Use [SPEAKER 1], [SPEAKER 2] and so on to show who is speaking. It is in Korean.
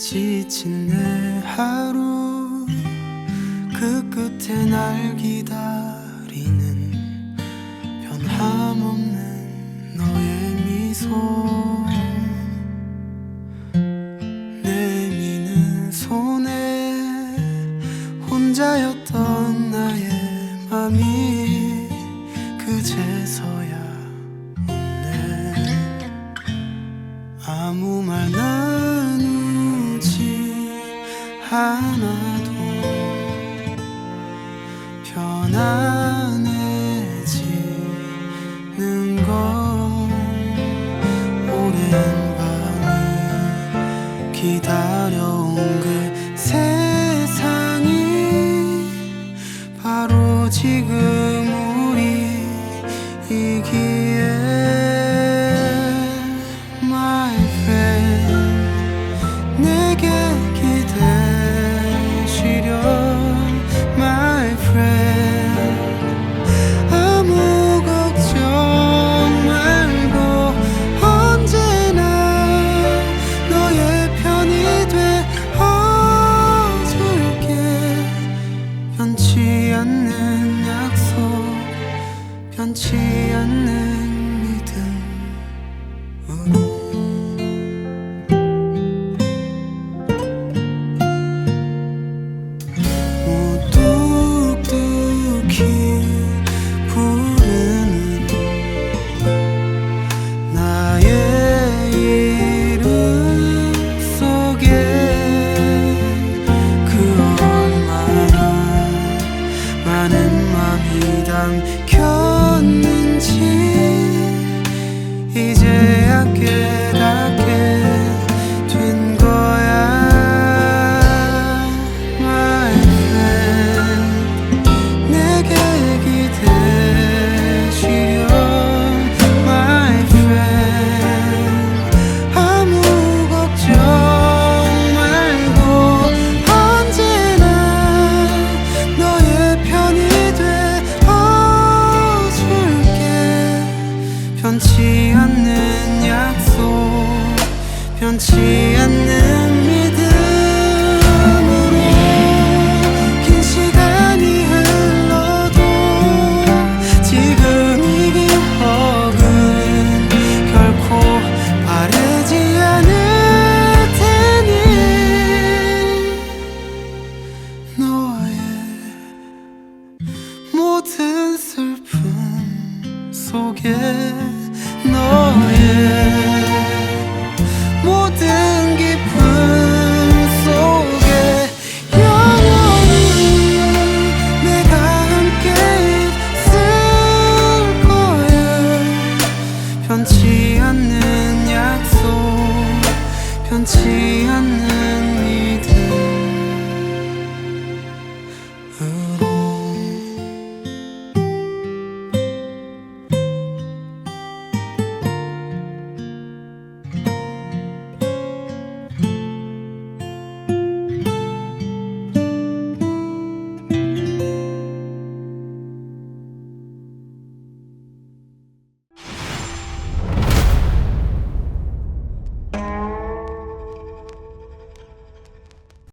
[SPEAKER 1] 지친 내 하루 그 끝에 날 기다리는 변함없는 너의 미소. 내미는 손에 혼자였던 나의 맘이 그제서야 웃네. 아무 말 나누지 않아도 편안해지는 건 오랜 밤이 기다려온 그 세상이 바로 지금 우리 이기 변치 않는 믿음. 무뚝뚝히 부르는 나의 이름 속에 그 얼마나 많은 맘이 담 겼는지 이제야 깨 변치 않는 약속 변치 않는 속에 너의